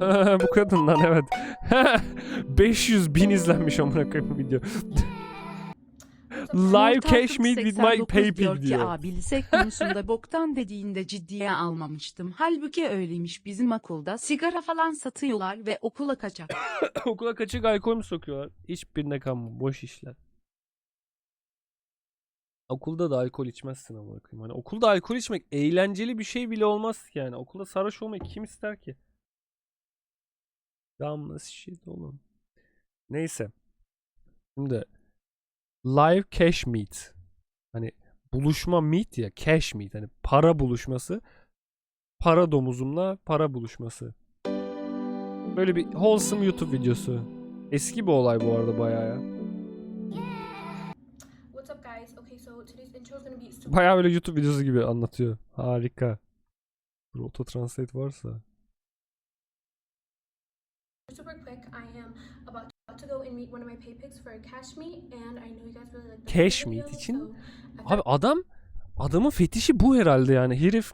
Bu kadın lan evet. 500 bin izlenmiş amına koyayım video. Live cash meet with my 89 PayPal diyor ki abi konusunda boktan dediğinde ciddiye almamıştım. Halbuki öyleymiş bizim okulda sigara falan satıyorlar ve okula kaçak. Okula kaçık alkol mü sokuyorlar? Hiçbirine kanma. Boş işler. Okulda da alkol içmezsin amına koyayım. Hani okulda alkol içmek eğlenceli bir şey bile olmaz yani. Okulda sarhoş olmayı kim ister ki? Damla shit oğlum. Neyse. Şimdi live cash meet. Hani buluşma meet ya cash meet. Hani para buluşması. Para domuzumla para buluşması. Böyle bir wholesome YouTube videosu. Eski bir olay bu arada bayağı ya. Bayağı böyle YouTube videosu gibi anlatıyor. Harika. Dur auto translate varsa. cash meet için? Abi adam adamın fetişi bu herhalde yani. Herif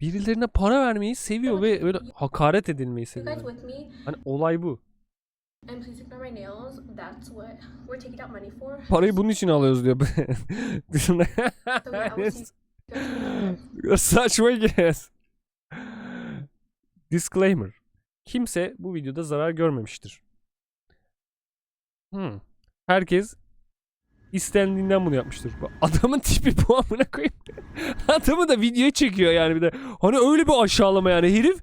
birilerine para vermeyi seviyor ve öyle hakaret edilmeyi seviyor. Hani olay bu. Parayı bunun için alıyoruz diyor. Saçma kes. Disclaimer. Kimse bu videoda zarar görmemiştir. Hmm. Herkes istendiğinden bunu yapmıştır. Adamın tipi bu amına koyayım. Adamı da videoya çekiyor yani bir de. Hani öyle bir aşağılama yani herif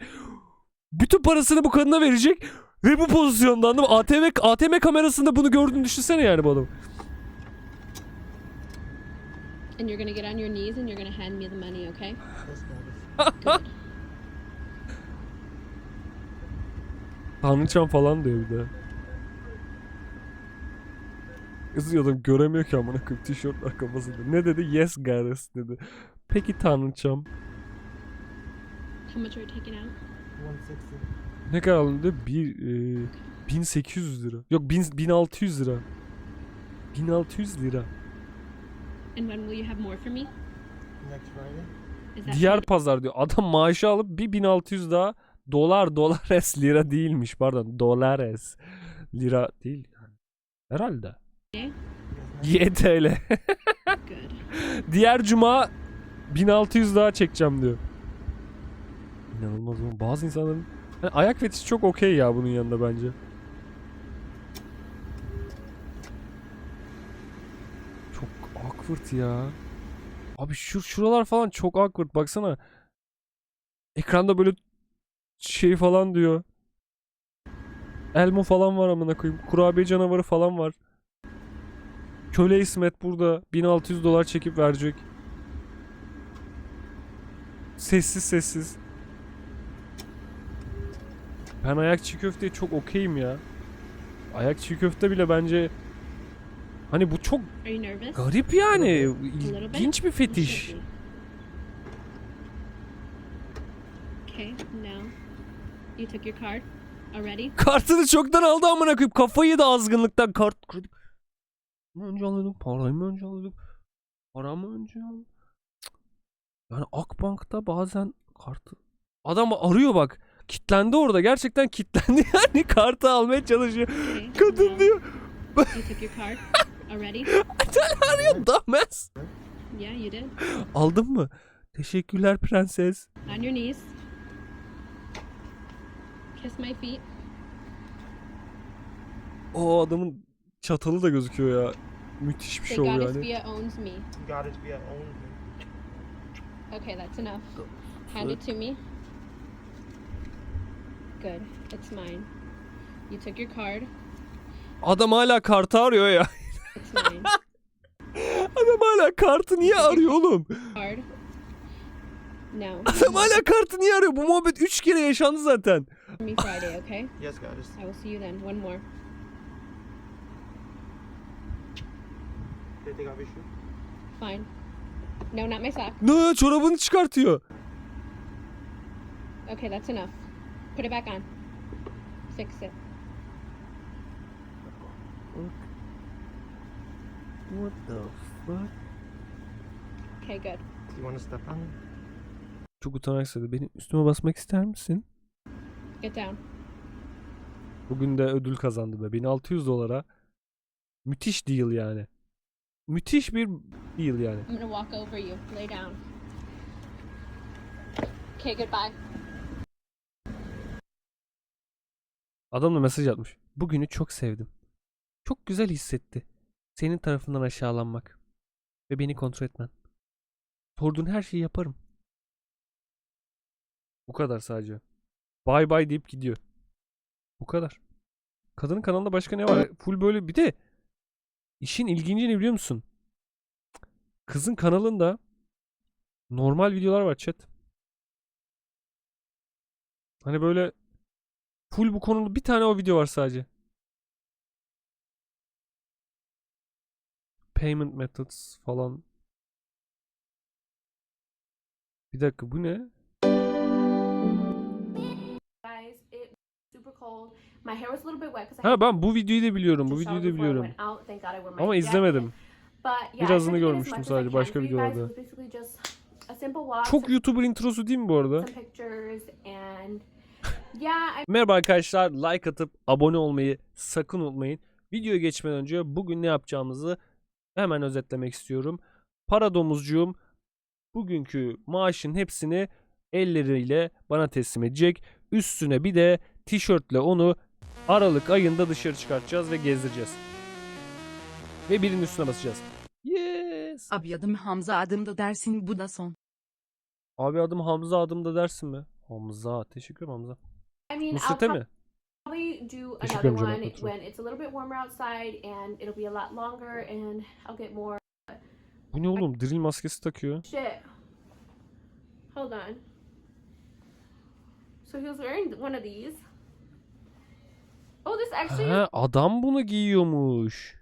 bütün parasını bu kadına verecek ve bu pozisyonda anladın mı? ATM, ATM kamerasında bunu gördüğünü düşünsene yani bu adam. And you're gonna get on your knees and you're gonna hand me the money, okay? Tanrıçam falan diyor bir de. Yazıyor adam göremiyor ki amına koyayım tişörtler kafasında. Ne dedi? Yes goddess dedi. Peki Tanrıçam. How much are you taking out? Ne kadar alındı? Bir, e, 1800 lira. Yok bin, 1600 lira. 1600 lira. And when will you have more for me? Next Friday. Diğer pazar diyor. Adam maaşı alıp bir 1600 daha dolar dolares lira değilmiş pardon. Dolares lira değil. Herhalde. YTL. Diğer cuma 1600 daha çekeceğim diyor. İnanılmaz ama bazı insanların hani ayak fetişi çok okey ya bunun yanında bence. Çok awkward ya. Abi şu şuralar falan çok awkward baksana. Ekranda böyle şey falan diyor. Elmo falan var amına koyayım. Kurabiye canavarı falan var. Köle İsmet burada 1600 dolar çekip verecek. Sessiz sessiz. Ben ayak çiğ köfteye çok okeyim ya. Ayak çiğ köfte bile bence hani bu çok garip yani. İlginç bir fetiş. be. Okay, now you took your card already. Kartını çoktan aldı amına koyayım. Kafayı da azgınlıktan kart kredi. mı önce alıyorduk? Parayı mı önce alıyorduk? Para mı önce alıyorduk? Cık. Yani Akbank'ta bazen kartı adam arıyor bak. Kitlendi orada. Gerçekten kitlendi yani. Kartı almaya çalışıyor. Okay, Kadın diyor. Hala arıyor. Dumbass. Yeah, you did. Aldın mı? Teşekkürler prenses. On your knees. Kiss my feet. O adamın çatalı da gözüküyor ya. Müthiş bir Say şov Goddess yani. Owns me. God is via owns me. Okay, that's enough. Hand it to me. Good. It's mine. You took your card. Adam hala kartı arıyor ya. It's mine. Adam hala kartı niye arıyor oğlum? card. No. Adam hala kartı niye arıyor? Bu muhabbet 3 kere yaşandı zaten. me Friday, okay? Yes, Goddess. I will see you then. One more. They take off your shoe. Fine. No, not my sock. Ne çorabını çıkartıyor. Okay, that's enough. Put it back on. Fix it. What the fuck? Okay, good. Do you want to step on it? Çok utanarak söyledi. Benim üstüme basmak ister misin? Get down. Bugün de ödül kazandı be. 1600 dolara. Müthiş deal yani. Müthiş bir deal yani. I'm gonna walk over you. Lay down. Okay, goodbye. Adam da mesaj atmış. Bugünü çok sevdim. Çok güzel hissetti. Senin tarafından aşağılanmak. Ve beni kontrol etmen. Sorduğun her şeyi yaparım. Bu kadar sadece. Bye bye deyip gidiyor. Bu kadar. Kadının kanalında başka ne var? Full böyle bir de işin ilginci ne biliyor musun? Kızın kanalında normal videolar var chat. Hani böyle full bu konulu bir tane o video var sadece. Payment methods falan. Bir dakika bu ne? Ha ben bu videoyu da biliyorum. Bu videoyu da biliyorum. Ama izlemedim. Birazını görmüştüm sadece başka. It videolarda. Çok YouTuber introsu değil mi bu arada? Yeah, I Merhaba arkadaşlar. Like atıp abone olmayı sakın unutmayın. Videoya geçmeden önce bugün ne yapacağımızı hemen özetlemek istiyorum. Para domuzcuğum bugünkü maaşın hepsini elleriyle bana teslim edecek. Üstüne bir de tişörtle onu Aralık ayında dışarı çıkartacağız ve gezdireceğiz. Ve birinin üstüne basacağız. Yes. Abi adım Hamza adımda dersin bu da son. Abi adım Hamza adım da dersin mi? Hamza. Teşekkür ederim Hamza. I mean, I'll mi? probably do another one when it's a little bit warmer outside and it'll be a lot longer and I'll get more Bu ne oğlum? Drill maskesi takıyor. shit. Hold on. So he was wearing one of these. Oh, this actually Ha, adam bunu giyiyormuş.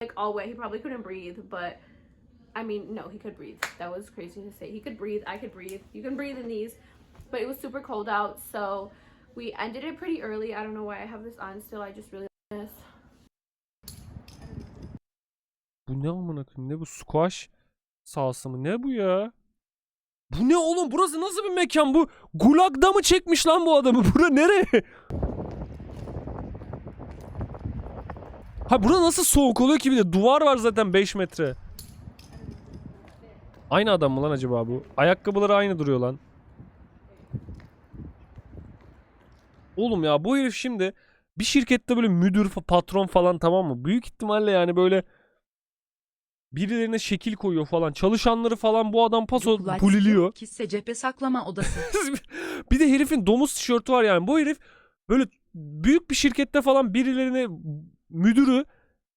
like all wet. He probably couldn't breathe, but I mean, no, he could breathe. That was crazy to say. He could breathe. I could breathe. You can breathe in these, but it was super cold out, so we ended it pretty early. I don't know why I have this on still. I just really this. Bu ne amına koyayım? Ne bu squash sahası mı? Ne bu ya? Bu ne oğlum? Burası nasıl bir mekan bu? Gulag'da mı çekmiş lan bu adamı? Bura nereye? Ha burada nasıl soğuk oluyor ki bir de duvar var zaten 5 metre. Aynı adam mı lan acaba bu? Ayakkabıları aynı duruyor lan. Oğlum ya bu herif şimdi bir şirkette böyle müdür patron falan tamam mı? Büyük ihtimalle yani böyle birilerine şekil koyuyor falan. Çalışanları falan bu adam paso Kulaç buliliyor. Kisse cephe saklama odası. bir de herifin domuz tişörtü var yani. Bu herif böyle büyük bir şirkette falan birilerine müdürü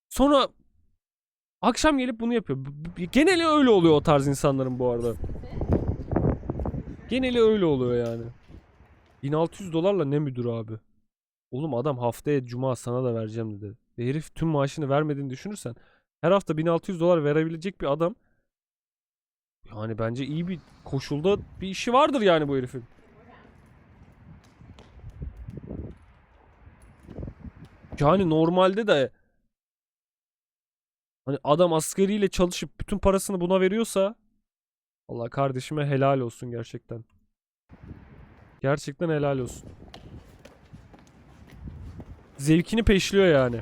sonra akşam gelip bunu yapıyor. Geneli öyle oluyor o tarz insanların bu arada. Geneli öyle oluyor yani. 1600 dolarla ne müdür abi? Oğlum adam haftaya cuma sana da vereceğim dedi. Ve herif tüm maaşını vermediğini düşünürsen her hafta 1600 dolar verebilecek bir adam yani bence iyi bir koşulda bir işi vardır yani bu herifin. Yani normalde de hani adam asgariyle çalışıp bütün parasını buna veriyorsa Allah kardeşime helal olsun gerçekten. Gerçekten helal olsun. Zevkini peşliyor yani.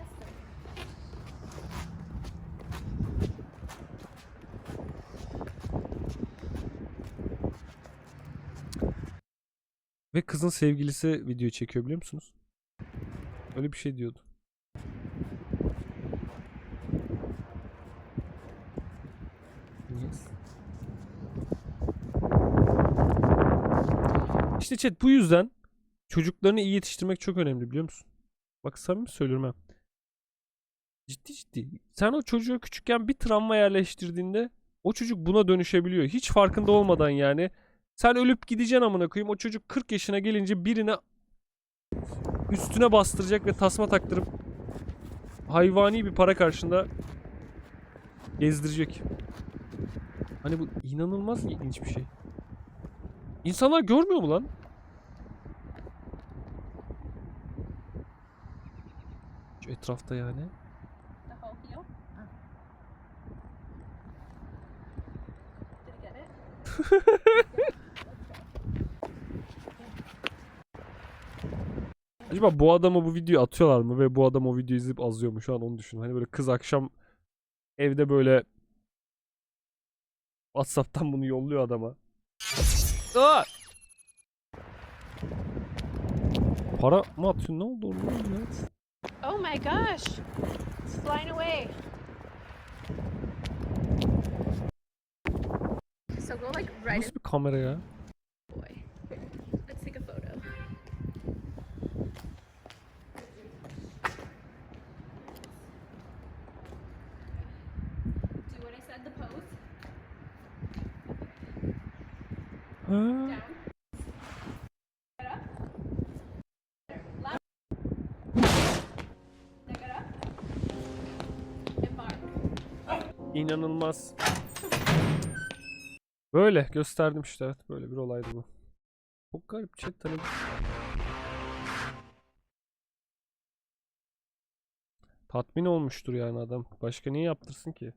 Ve kızın sevgilisi video çekiyor biliyor musunuz? Öyle bir şey diyordu. Yes. İşte chat bu yüzden çocuklarını iyi yetiştirmek çok önemli biliyor musun? Bak samimi söylüyorum ha. Ciddi ciddi. Sen o çocuğu küçükken bir travma yerleştirdiğinde o çocuk buna dönüşebiliyor. Hiç farkında olmadan yani. Sen ölüp gideceksin amına koyayım. O çocuk 40 yaşına gelince birine üstüne bastıracak ve tasma taktırıp hayvani bir para karşında gezdirecek. Hani bu inanılmaz ilginç bir şey. İnsanlar görmüyor mu lan? Şu etrafta yani. Acaba bu adama bu videoyu atıyorlar mı ve bu adam o videoyu izleyip azıyor mu? Şu an onu düşün. Hani böyle kız akşam evde böyle WhatsApp'tan bunu yolluyor adama. Aa! Para mı atıyorsun? Ne oldu oğlum? Ya? Oh my gosh. It's flying away. So go like right Nasıl bir kamera ya? boy. Here, let's take a photo. Do what I said, the pose. Ha? Down. Get up. Left. Now get up. And İnanılmaz. Böyle gösterdim işte evet böyle bir olaydı bu. Çok garip chat hani. Tatmin olmuştur yani adam. Başka niye yaptırsın ki?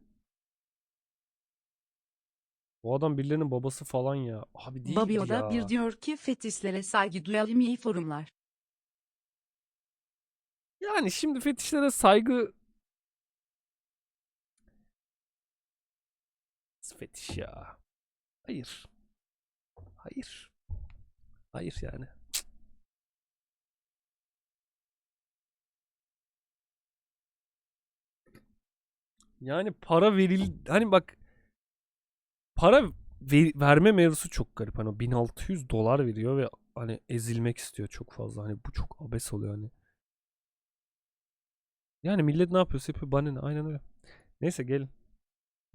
Bu adam birilerinin babası falan ya. Abi değil Babio da bir diyor ki fetişlere saygı duyalım iyi forumlar. Yani şimdi fetişlere saygı fetiş ya. Hayır. Hayır. Hayır yani. Cık. Yani para veril hani bak para ver- verme mevzusu çok garip. Hani o 1600 dolar veriyor ve hani ezilmek istiyor çok fazla. Hani bu çok abes oluyor hani. Yani millet ne yapıyorsa yapıyor. Bana ne? Aynen öyle. Neyse gelin.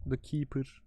The Keeper.